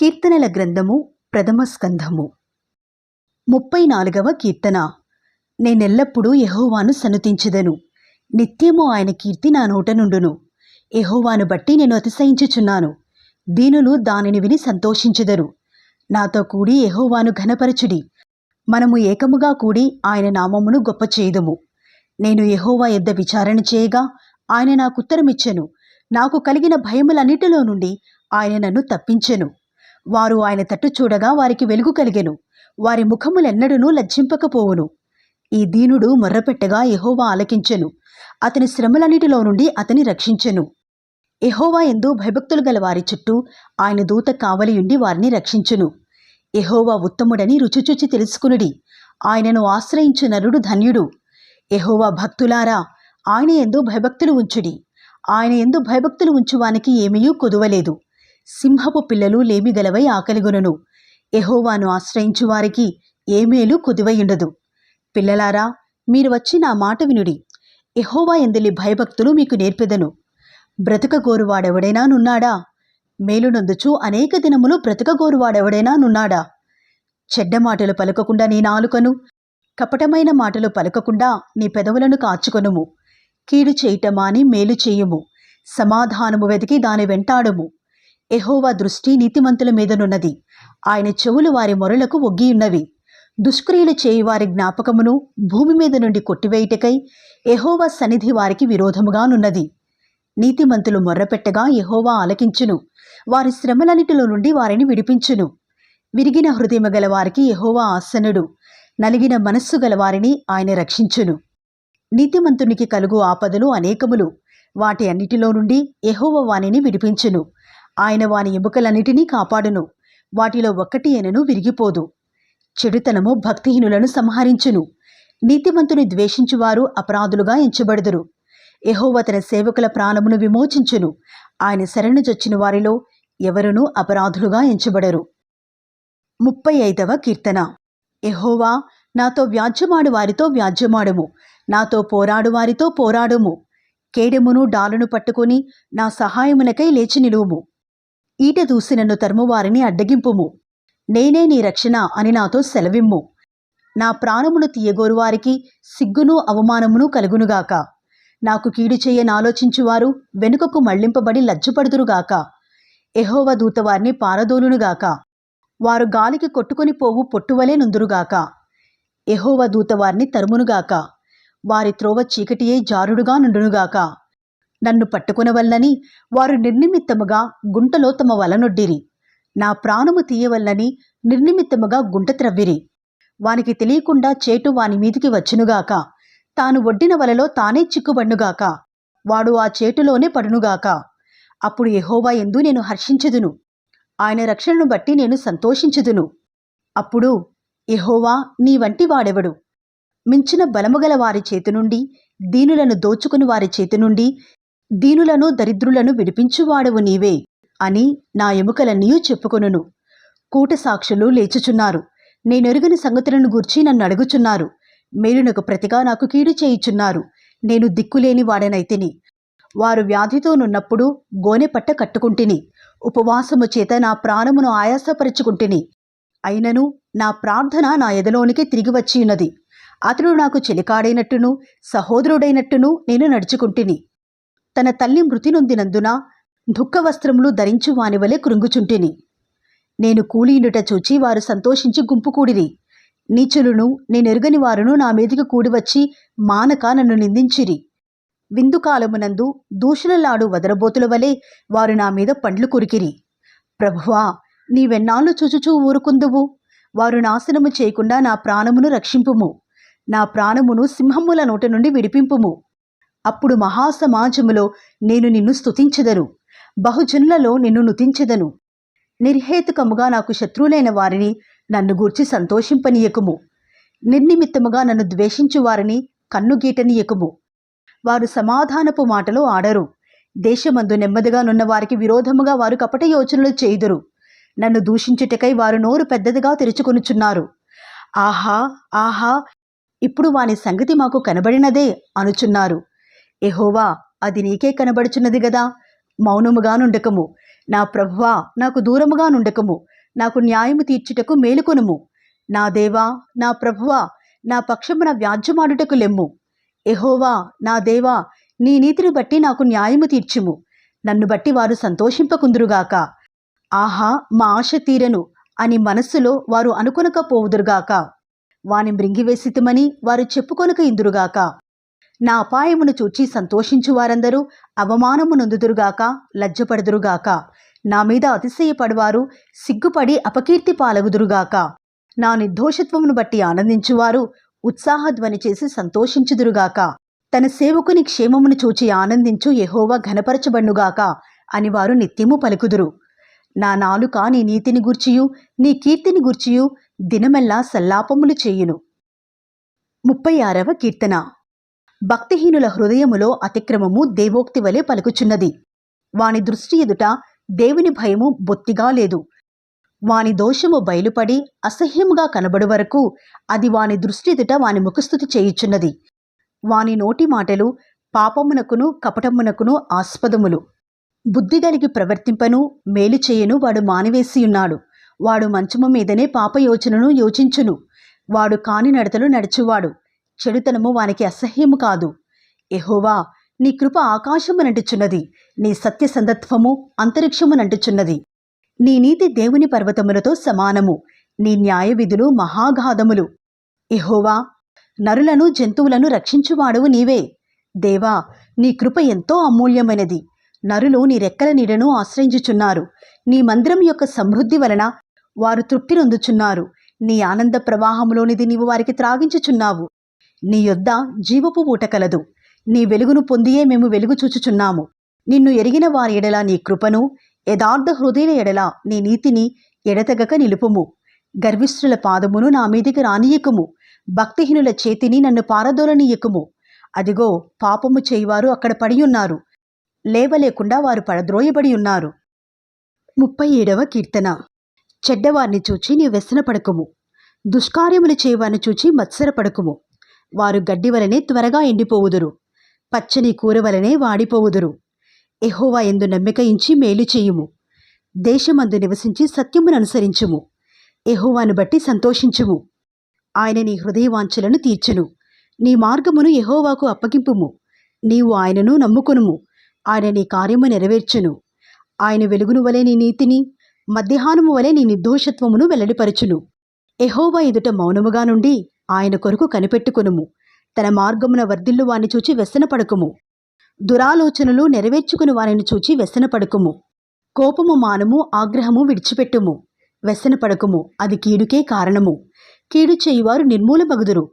కీర్తనల గ్రంథము ప్రథమ స్కంధము. ముప్పై నాలుగవ కీర్తన. నేనెల్లప్పుడూ యహోవాను సనుతించదను. నిత్యము ఆయన కీర్తి నా నోట నుండును. యహోవాను బట్టి నేను అతిశయించుచున్నాను. దీనులు దానిని విని సంతోషించెదరు. నాతో కూడి యహోవాను ఘనపరచుడి. మనము ఏకముగా కూడి ఆయన నామమును గొప్ప చేయుదుము. నేను యహోవా యొద్ద విచారణ చేయగా ఆయన నాకు ఉత్తరమిచ్చెను. నాకు కలిగిన భయములన్నిటిలో నుండి ఆయన నన్ను తప్పించెను. వారు ఆయన తట్టు చూడగా వారికి వెలుగు కలిగెను. వారి ముఖములెన్నడూనూ లజ్జింపకపోవును. ఈ దీనుడు మొర్రపెట్టగా ఎహోవా ఆలకించెను. అతని శ్రమలన్నిటిలో నుండి అతని రక్షించెను. ఎహోవా ఎందు భయభక్తులు గల వారి చుట్టూ ఆయన దూత కావలియుండి వారిని రక్షించును. ఎహోవా ఉత్తముడని రుచిచూచి తెలుసుకునుడి. ఆయనను ఆశ్రయించు నరుడు ధన్యుడు. ఎహోవా భక్తులారా ఆయన ఎందు భయభక్తులు ఉంచుడి. ఆయన ఎందు భయభక్తులు ఉంచువానికి ఏమీయూ కొదువలేదు. సింహపు పిల్లలు లేమిగలవై ఆకలిగొనును. ఎహోవాను ఆశ్రయించు వారికి ఏ మేలు కుదివయుండదు. పిల్లలారా మీరు వచ్చి నా మాట వినుడి. ఎహోవా ఎందలి భయభక్తులు మీకు నేర్పెదను. బ్రతకగోరువాడెవడైనా నున్నాడా? మేలునందుచు అనేక దినములు బ్రతకగోరువాడెవడైనా నున్నాడా? చెడ్డ మాటలు పలకకుండా నీ నాలుకను కపటమైన మాటలు పలకకుండా నీ పెదవులను కాచుకొనుము. కీడు చేయటమాని మేలు చేయుము. సమాధానము వెతికి దాని వెంటాడుము. ఎహోవా దృష్టి నీతిమంతుల మీదనున్నది. ఆయన చెవులు వారి మొరలకు ఒగ్గియున్నవి. దుష్క్రియలు చేయి వారి జ్ఞాపకమును భూమి మీద నుండి కొట్టివేయుటకై ఎహోవా సన్నిధి వారికి విరోధముగానున్నది. నీతిమంతులు మొర్రపెట్టగా ఎహోవా ఆలకించును. వారి శ్రమలన్నిటిలో నుండి వారిని విడిపించును. విరిగిన హృదయము గల వారికి ఎహోవా ఆసనుడు. నలిగిన మనస్సు గల వారిని ఆయన రక్షించును. నీతిమంతునికి కలుగు ఆపదలు అనేకములు. వాటి అన్నిటిలో నుండి ఎహోవా వానిని విడిపించును. ఆయన వాని ఎముకలన్నిటినీ కాపాడును. వాటిలో ఒక్కటి అయినను విరిగిపోదు. చెడుతనము భక్తిహీనులను సంహరించును. నీతిమంతుని ద్వేషించువారు అపరాధులుగా ఎంచబడుదురు. ఎహోవ తన సేవకుల ప్రాణమును విమోచించును. ఆయన శరణు చొచ్చిన వారిలో ఎవరునూ అపరాధులుగా ఎంచబడరు. ముప్పై ఐదవ కీర్తన. ఎహోవా నాతో వ్యాజ్యమాడు వారితో వ్యాజ్యమాడుము. నాతో పోరాడు వారితో పోరాడుము. కేడెమును డాలును పట్టుకొని నా సహాయమునకై లేచి నిలువుము. ఈట దూసి నన్ను తరుమువారిని అడ్డగింపుము. నేనే నీ రక్షణ అని నాతో సెలవిమ్ము. నా ప్రాణమును తీయగోరు వారికి సిగ్గును అవమానమును కలుగునుగాక. నాకు కీడు చేయనాలోచించువారు వెనుకకు మళ్ళింపబడి లజ్జపడుదురుగాక. ఎహోవ దూత వారిని పారదోలునుగాక. వారు గాలికి కొట్టుకొని పోవు పొట్టువలే నుందురుగాక. ఎహోవ దూత వారిని తరుమునుగాక. వారి త్రోవ చీకటియే జారుడుగా నుండునుగాక. నన్ను పట్టుకునవల్లని వారు నిర్నిమిత్తముగా గుంటలో తమ వలనొడ్డిరి నా ప్రాణము తీయవల్లని నిర్నిమిత్తముగా గుంట త్రవ్విరి. వానికి తెలియకుండా చేటు వాని మీదికి వచ్చునుగాక. తాను ఒడ్డిన వలలో తానే చిక్కుబడ్నుగాక. వాడు ఆ చేటులోనే పడునుగాక. అప్పుడు ఎహోవా ఎందు నేను హర్షించుదును. ఆయన రక్షణను బట్టి నేను సంతోషించుదును. అప్పుడు ఎహోవా నీ వంటి వాడెవడు? మించిన బలముగల వారి చేతి నుండి దీనులను దోచుకుని వారి చేతి నుండి దీనులను దరిద్రులను విడిపించువాడవు నీవే అని నా ఎముకలన్నీ చెప్పుకొనును. కూట సాక్షులు లేచుచున్నారు. నేనెరుగని సంగతులను గూర్చి నన్ను అడుగుచున్నారు మేలునకు ప్రతిగా నాకు కీడు చేయుచున్నారు. నేను దిక్కులేని వాడనైతిని. వారు వ్యాధితోనున్నప్పుడు గోనెపట్ట కట్టుకుంటిని. ఉపవాసము చేత నా ప్రాణమును ఆయాసపరుచుకుంటిని. అయినను నా ప్రార్థన నా ఎదలోనికి తిరిగి వచ్చియున్నది. అతడు నాకు చెలికాడైనట్టును సహోదరుడైనట్టును నేను నడుచుకుంటిని. తన తల్లి మృతి నొందినందున దుఃఖ వస్త్రములు ధరించు వానివలే కృంగుచుంటిని. నేను కూలీనుట చూచి వారు సంతోషించి గుంపుకూడిరి నీచులను నేనెరుగని వారును నా మీదికి కూడివచ్చి మానక నన్ను నిందించిరి. విందుకాలమునందు దూషణలాడు వదరబోతుల వలె వారు నా మీద పండ్లు కురికిరి. ప్రభువా నీవెన్నాళ్ళు చూచుచూ ఊరుకుందువు? వారు నాశనము చేయకుండా నా ప్రాణమును రక్షింపుము. నా ప్రాణమును సింహముల నోట నుండి విడిపింపుము. అప్పుడు మహాసమాజములో నేను నిన్ను స్తుతించెదను. బహుజనులలో నిన్ను నుతించెదను. నిర్హేతుకముగా నాకు శత్రువులైన వారిని నన్ను గూర్చి సంతోషింపనీయకుము. నిర్నిమిత్తముగా నన్ను ద్వేషించు వారిని కన్నుగీటనీయకుము. వారు సమాధానపు మాటలు ఆడరు. దేశమందు నెమ్మదిగా నున్న వారికి విరోధముగా వారు కపట యోచనలు చేయుదురు. నన్ను దూషించుటకై వారు నోరు పెద్దదిగా తెరుచుకొనుచున్నారు. ఆహా ఆహా ఇప్పుడు వాని సంగతి మాకు కనబడినదే అనుచున్నారు. ఎహోవా అది నీకే కనబడుచున్నది గదా? మౌనముగా నుండకము నా ప్రభువా నాకు దూరముగా నుండకము నాకు న్యాయము తీర్చుటకు మేలుకొనుము. నా దేవా నా ప్రభువా నా పక్షమున వ్యాజ్యమాడుటకు లెమ్ము. ఎహోవా నా దేవా నీ నీతిని బట్టి నాకు న్యాయము తీర్చుము. నన్ను బట్టి వారు సంతోషింపకుందురుగాక. ఆహా మా ఆశ తీరను అని మనస్సులో వారు అనుకొనకపోవుదురుగాక వాని మృంగివేసితమని వారు చెప్పుకొనక ఇందురుగాక. నా అపాయమును చూచి సంతోషించు వారందరూ అవమానము నొందుదురుగాక లజ్జపడుదురుగాక. నా మీద అతిశయపడివారు సిగ్గుపడి అపకీర్తి పాలగుదురుగాక. నా నిర్దోషత్వమును బట్టి ఆనందించువారు ఉత్సాహధ్వని చేసి సంతోషించుదురుగాక. తన సేవకుని క్షేమమును చూచి ఆనందించు యెహోవా ఘనపరచబన్నుగాక అని వారు నిత్యము పలుకుదురు. నా నాలుక నీ నీతిని గూర్చియు నీ కీర్తిని గూర్చియు దినమెల్లా సల్లాపములు చేయును. ముప్పై ఆరవ కీర్తన. భక్తిహీనుల హృదయములో అతిక్రమము దేవోక్తి వలె పలుకుచున్నది. వాని దృష్టి ఎదుట దేవుని భయము బొత్తిగా లేదు. వాని దోషము బయలుపడి అసహ్యముగా కనబడు వరకు అది వాని దృష్టి ఎదుట వాని ముఖస్థుతి చేయుచున్నది. వాని నోటి మాటలు పాపమునకును కపటమునకును ఆస్పదములు. బుద్ధి కలిగి ప్రవర్తింపను మేలు చేయను వాడు మానివేసియున్నాడు. వాడు మంచము మీదనే పాపయోచనను యోచించును. వాడు కాని నడతలు నడుచువాడు. చెడుతనము వానికి అసహ్యము కాదు. ఎహోవా నీ కృప ఆకాశమునంటుచున్నది నీ సత్యసంధత్వము అంతరిక్షమునంటుచున్నది నీ నీతి దేవుని పర్వతములతో సమానము. నీ న్యాయ విధులు మహాగాధములు ఎహోవా నరులను జంతువులను రక్షించువాడవు నీవే. దేవా నీ కృప ఎంతో అమూల్యమైనది. నరులు నీ రెక్కల నీడను ఆశ్రయించుచున్నారు. నీ మందిరం యొక్క సమృద్ధి వలన వారు తృప్తి నొందుచున్నారు. నీ ఆనంద ప్రవాహములోనిది నీవు వారికి త్రాగించుచున్నావు. నీ యొద్ద జీవపు ఊట కలదు. నీ వెలుగును పొందియే మేము వెలుగు చూచుచున్నాము. నిన్ను ఎరిగిన వారి ఎడల నీ కృపను యథార్థ హృదయ ఎడల నీ నీతిని ఎడతెగక నిలుపుము. గర్విష్ఠుల పాదమును నా మీదికి రానియకుము భక్తిహీనుల చేతిని నన్ను పారదోలనీయకుము. అదిగో పాపము చేయువారు అక్కడ పడి ఉన్నారు లేవలేకుండా వారు పడద్రోయబడి ఉన్నారు ముప్పై ఏడవ కీర్తన. చెడ్డవారిని చూచి నీ వ్యసనపడకుము. దుష్కార్యములు చేయవారిని చూచి మత్సరపడకుము. వారు గడ్డి వలనే త్వరగా ఎండిపోవుదురు. పచ్చని కూర వలనే వాడిపోవుదురు. ఎహోవా ఎందు నమ్మిక ఇంచి మేలు చేయుము. దేశమందు నివసించి సత్యమును అనుసరించుము. ఎహోవాను బట్టి సంతోషించుము. ఆయన నీ హృదయవాంఛలను తీర్చును. నీ మార్గమును ఎహోవాకు అప్పగింపుము. నీవు ఆయనను నమ్ముకొనుము. ఆయన నీ కార్యము నెరవేర్చును. ఆయన వెలుగును వలె నీ నీతిని మధ్యాహ్నము వలె నీ నిర్దోషత్వమును వెల్లడిపరచును. ఎహోవా ఎదుట మౌనముగా నుండి ఆయన కొరకు కనిపెట్టుకొనుము. తన మార్గమున వర్ధిల్లు వాని చూచి వ్యసనపడకుము. దురాలోచనలు నెరవేర్చుకుని వారిని చూచి వ్యసనపడకుము. కోపము మానము ఆగ్రహము విడిచిపెట్టుము. వ్యసనపడకుము అది కీడుకే కారణము. కీడు చేయువారు నిర్మూలమగుదురు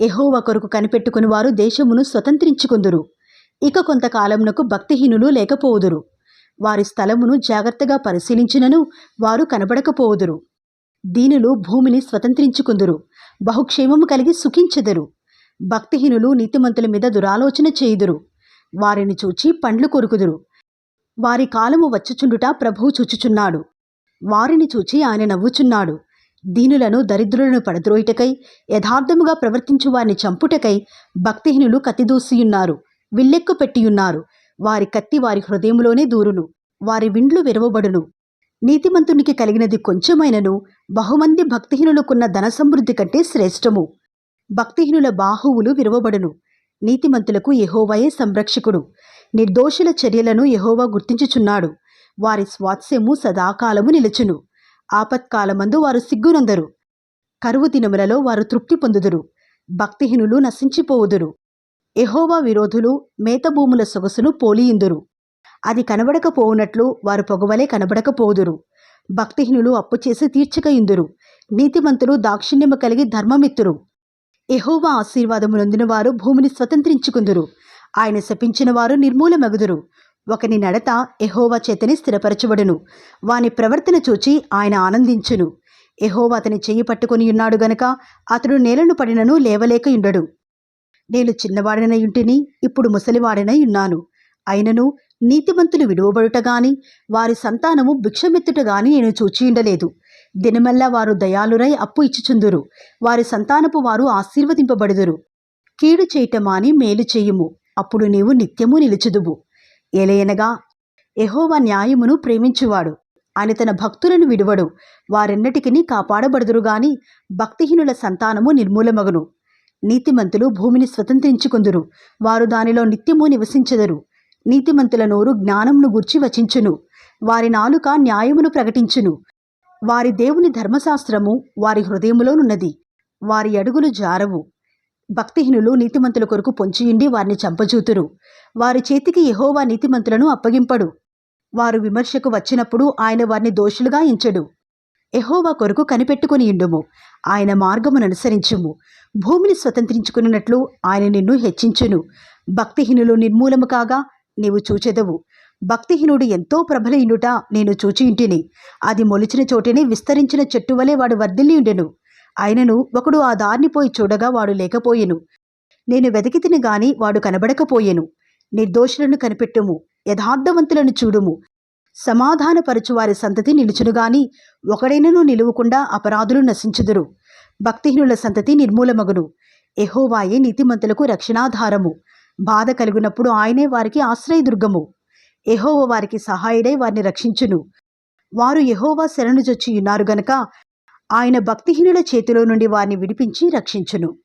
ఎహోవ కొరకు కనిపెట్టుకుని వారు దేశమును స్వతంత్రించుకుందురు. ఇక కొంతకాలమునకు భక్తిహీనులు లేకపోవుదురు. వారి స్థలమును జాగ్రత్తగా పరిశీలించినను వారు కనబడకపోవుదురు. దీనులు భూమిని స్వతంత్రించుకుందురు. బహుక్షేమము కలిగి సుఖించెదరు. భక్తిహీనులు నీతిమంతుల మీద దురాలోచన చేయుదురు. వారిని చూచి పండ్లు కొరుకుదురు. వారి కాలము వచ్చుచుండుట ప్రభువు చూచుచున్నాడు. వారిని చూచి ఆయన నవ్వుచున్నాడు. దీనులను దరిద్రులను పడద్రోయుటకై యథార్థముగా ప్రవర్తించు వారిని చంపుటకై భక్తిహీనులు కత్తిదూసియున్నారు. విల్లెక్కు పెట్టియున్నారు వారి కత్తి వారి హృదయములోనే దూరును. వారి విండ్లు విరవబడును. నీతిమంతునికి కలిగినది కొంచెమైనను బహుమంది భక్తిహీనులకున్న ధన సమృద్ధి కంటే శ్రేష్టము. భక్తిహీనుల బాహువులు విరవబడును. నీతిమంతులకు యెహోవాయే సంరక్షకుడు. నిర్దోషుల చర్యలను యహోవా గుర్తించుచున్నాడు. వారి స్వాత్స్యము సదాకాలము నిలుచును. ఆపత్కాలమందు వారు సిగ్గునందరు. కరువు దినములలో వారు తృప్తి పొందుదురు. భక్తిహీనులు నశించిపోవుదురు. ఎహోవా విరోధులు మేతభూముల సొగసును పోలియిందురు. అది కనబడకపోవునట్లు వారు పొగవలే కనబడకపోదురు. భక్తిహీనులు అప్పు చేసి తీర్చకయుందురు నీతిమంతులు దాక్షిణ్యము కలిగి ధర్మమిత్తురు. ఎహోవా ఆశీర్వాదము నొందిన వారు భూమిని స్వతంత్రించుకుందురు. ఆయన శపించిన వారు నిర్మూలమగుదురు. ఒకని నడత ఎహోవా చేతని స్థిరపరచబడును వాని ప్రవర్తన చూచి ఆయన ఆనందించును. ఎహోవా అతని చెయ్యి పట్టుకొని ఉన్నాడు గనక అతడు నేలను పడినను లేవలేకయుండడు నేను నేను చిన్నవాడినయుంటిని ఇప్పుడు ముసలివాడినై ఉన్నాను. అయినను నీతిమంతులు విడువబడుట గాని వారి సంతానము భిక్షమెత్తుట గాని నేను చూచియుండలేదు దినమల్లా వారు దయాలురై అప్పు ఇచ్చుచుందురు. వారి సంతానపు వారు ఆశీర్వదింపబడుదురు. కీడు చేయటమాని మేలు చేయుము. అప్పుడు నీవు నిత్యము నిలుచుదువు. ఎలయనగా ఎహోవా న్యాయమును ప్రేమించువాడు. ఆయన తన భక్తులను విడువడు. వారెన్నటికిని కాపాడబడుదురు గాని భక్తిహీనుల సంతానము నిర్మూలమగును. నీతిమంతులు భూమిని స్వతంత్రించుకుందురు. వారు దానిలో నిత్యము నివసించెదరు. నీతిమంతుల నోరు జ్ఞానమును గూర్చి వచించును. వారి నాలుక న్యాయమును ప్రకటించును. వారి దేవుని ధర్మశాస్త్రము వారి హృదయములోనున్నది. వారి అడుగులు జారవు. భక్తిహీనులు నీతిమంతుల కొరకు పొంచియుండి వారిని చంపజూతురు. వారి చేతికి యహోవా నీతిమంతులను అప్పగింపడు. వారు విమర్శకు వచ్చినప్పుడు ఆయన వారిని దోషులుగా ఎంచడు. ఎహోవా కొరకు కనిపెట్టుకుని ఇండుము ఆయన మార్గమును అనుసరించుము. భూమిని స్వతంత్రించుకున్నట్లు ఆయన నిన్ను హెచ్చించును. భక్తిహీనులు నిర్మూలము కాగా నీవు చూచెదవు. భక్తిహీనుడు ఎంతో ప్రబలయుండుట నేను చూచియుంటిని అది మొలిచిన చోటనే విస్తరించిన చెట్టు వలె వాడు వర్ధిల్లియుండెను ఆయనను ఒకడు ఆ దారిని పోయి చూడగా వాడు లేకపోయెను. నేను వెతికితిని గాని వాడు కనబడకపోయెను. నిర్దోషులను కనిపెట్టుము. యథార్థవంతులను చూడుము. సమాధానపరచు వారి సంతతి నిలుచునుగాని ఒకడైనను నిలువకుండా అపరాధులు నశించుదురు. భక్తిహీనుల సంతతి నిర్మూలమగును. ఎహోవాయే నీతిమంతులకు రక్షణాధారము. బాధ కలిగినప్పుడు ఆయనే వారికి ఆశ్రయదుర్గము. ఎహోవ వారికి సహాయుడై వారిని రక్షించును. వారు ఎహోవా శరణుజొచ్చి ఉన్నారు గనక ఆయన భక్తిహీనుల చేతిలో నుండి వారిని విడిపించి రక్షించును.